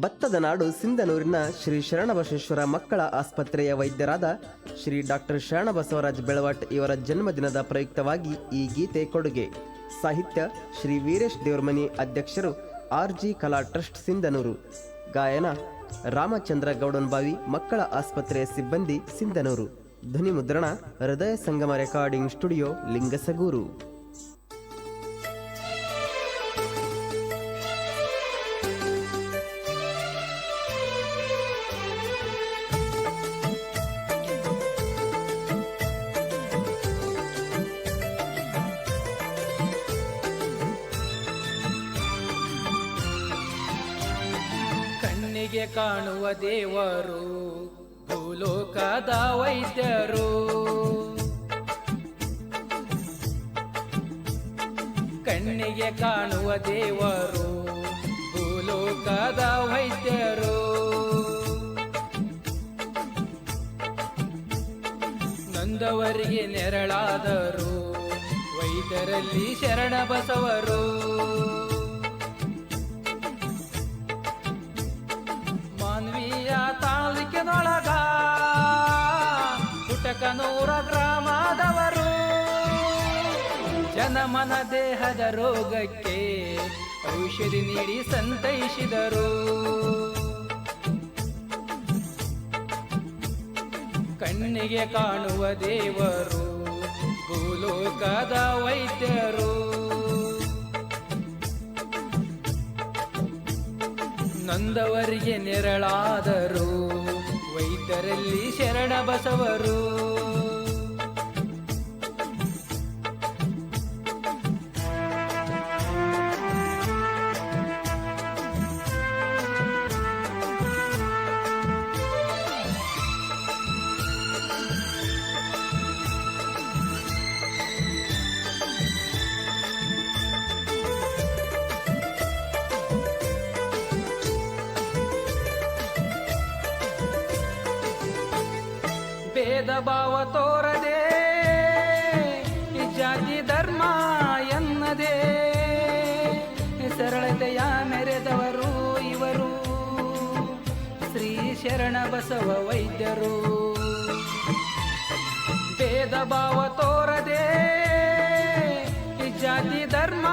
ಭತ್ತದ ನಾಡು ಸಿಂಧನೂರಿನ ಶ್ರೀ ಶರಣಬಸವೇಶ್ವರ ಮಕ್ಕಳ ಆಸ್ಪತ್ರೆಯ ವೈದ್ಯರಾದ ಶ್ರೀ ಡಾಕ್ಟರ್ ಶರಣಬಸವರಾಜ್ ಬೆಳವಟ್ ಇವರ ಜನ್ಮದಿನದ ಪ್ರಯುಕ್ತವಾಗಿ ಈ ಗೀತೆ ಕೊಡುಗೆ. ಸಾಹಿತ್ಯ ಶ್ರೀ ವೀರೇಶ್ ದೇವರ್ಮನಿ ಅಧ್ಯಕ್ಷರು R G Kala trust Sindhanur. ಗಾಯನ ರಾಮಚಂದ್ರ ಗೌಡನ್ಬಾವಿ ಮಕ್ಕಳ ಆಸ್ಪತ್ರೆಯ ಸಿಬ್ಬಂದಿ ಸಿಂಧನೂರು. ಧ್ವನಿ ಮುದ್ರಣ ಹೃದಯ ಸಂಗಮ ರೆಕಾರ್ಡಿಂಗ್ ಸ್ಟುಡಿಯೋ ಲಿಂಗಸಗೂರು. ಕಣ್ಣಿಗೆ ಕಾಣುವ ದೇವರು, ಭೂಲೋಕದ ವೈದ್ಯರು. ಕಣ್ಣಿಗೆ ಕಾಣುವ ದೇವರು, ಭೂಲೋಕದ ವೈದ್ಯರು. ನಂದವರಿಗೆ ನೆರಳಾದರು, ವೈದ್ಯರಲ್ಲಿ ಶರಣ ಬಸವರು. ಪುಟಕನೂರ ಗ್ರಾಮದವರು ಜನಮನ ದೇಹದ ರೋಗಕ್ಕೆ ಔಷಧಿ ನೀಡಿ ಸಂತೈಸಿದರು. ಕಣ್ಣಿಗೆ ಕಾಣುವ ದೇವರು, ಭೂಲೋಕದ ವೈದ್ಯರು. ನೊಂದವರಿಗೆ ನೆರಳಾದರು. ವೈದ್ಯರಲ್ಲಿ ಶರಣ ಬಸವರು. ಭೇದ ಭಾವ ತೋರದೆ ಜಾತಿ ಧರ್ಮ ಎನ್ನದೆ. ಸರಳತೆಯ ಮೆರೆದವರು ಇವರು, ಶ್ರೀ ಶರಣ ಬಸವ ವೈದ್ಯರು. ಭೇದ ಭಾವ ತೋರದೆ ಜಾತಿ ಧರ್ಮ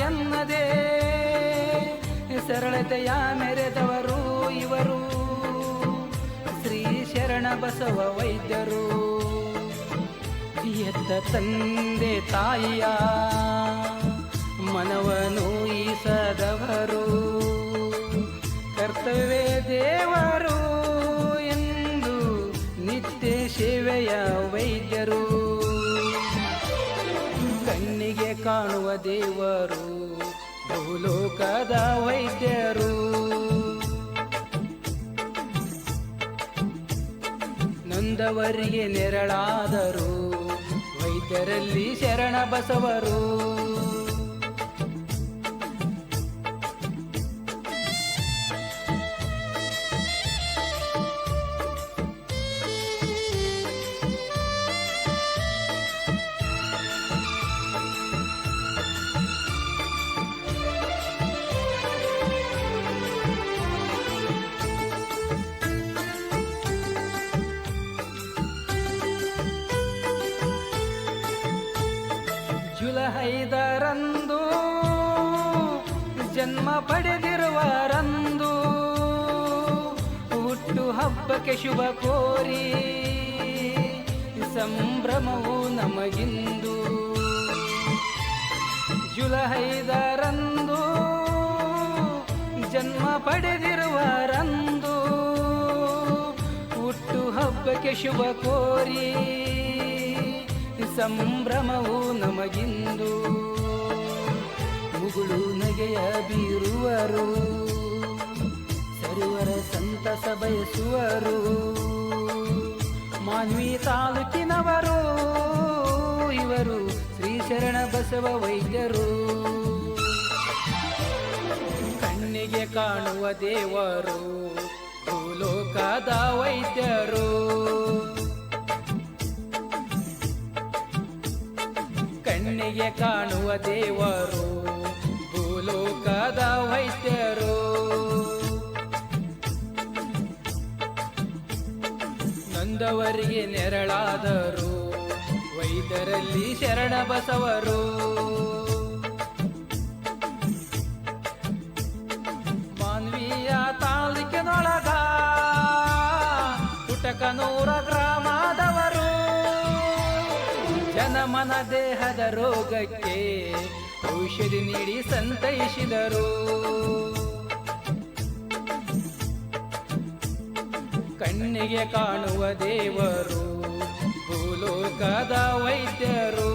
ಎನ್ನದೆ, ಸರಳತೆಯ ಮೆರೆದವರು ಶರಣ ಬಸವ ವೈದ್ಯರು. ಎತ್ತ ತಂದೆ ತಾಯಿಯ ಮನವನು ಸದವರು ಕರ್ತವ್ಯ ದೇವರು ಎಂದು ನಿತ್ಯ ಸೇವೆಯ ವೈದ್ಯರು. ಕಣ್ಣಿಗೆ ಕಾಣುವ ದೇವರು ಭೂಲೋಕದ ವೈದ್ಯರು. ನೊಂದವರಿಗೆ ನೆರಳಾದರು. ವೈದ್ಯರಲ್ಲಿ ಶರಣ ಬಸವರು. ಪಡೆದಿರುವರಂದು ಹುಟ್ಟು ಹಬ್ಬಕ್ಕೆ ಶುಭ ಕೋರಿ ಸಂಭ್ರಮವು ನಮಗಿಂದು ಜುಲೈದರಂದು ಜನ್ಮ ಪಡೆದಿರುವರಂದು ಹುಟ್ಟು ಹಬ್ಬಕ್ಕೆ ಶುಭ ಕೋರಿ ಸಂಭ್ರಮವು ನಮಗಿಂದು ಮುಗುಳು ನಗೆಯ ಬೀರುವರು. ಸರಿವರ ಸಂತಸ ಬಯಸುವರು. ಮಾನ್ವಿ ತಾಲೂಕಿನವರು, ಇವರು ಶ್ರೀ ಶರಣ ಬಸವ ವೈದ್ಯರು. ಕಣ್ಣಿಗೆ ಕಾಣುವ ದೇವರು, ಭೂಲೋಕದ ವೈದ್ಯರು. ಕಣ್ಣಿಗೆ ಕಾಣುವ ದೇವರು ಲೋಕದ ವೈದ್ಯರು. ನಂದವರಿಗೆ ನೆರಳಾದರು ವೈದ್ಯರಲ್ಲಿ ಶರಣ ಬಸವರು. ಮಾನ್ವೀಯ ತಾಲೂಕಿನೊಳಗ ಕುಟಕನೂರ ಗ್ರಾಮದವರು. ಜನಮನ ದೇಹದ ರೋಗಕ್ಕೆ ಔಷಧಿ ನೀಡಿ ಸಂತೈಸಿದರು. ಕಣ್ಣಿಗೆ ಕಾಣುವ ದೇವರು ಭೂಲೋಕದ ವೈದ್ಯರು.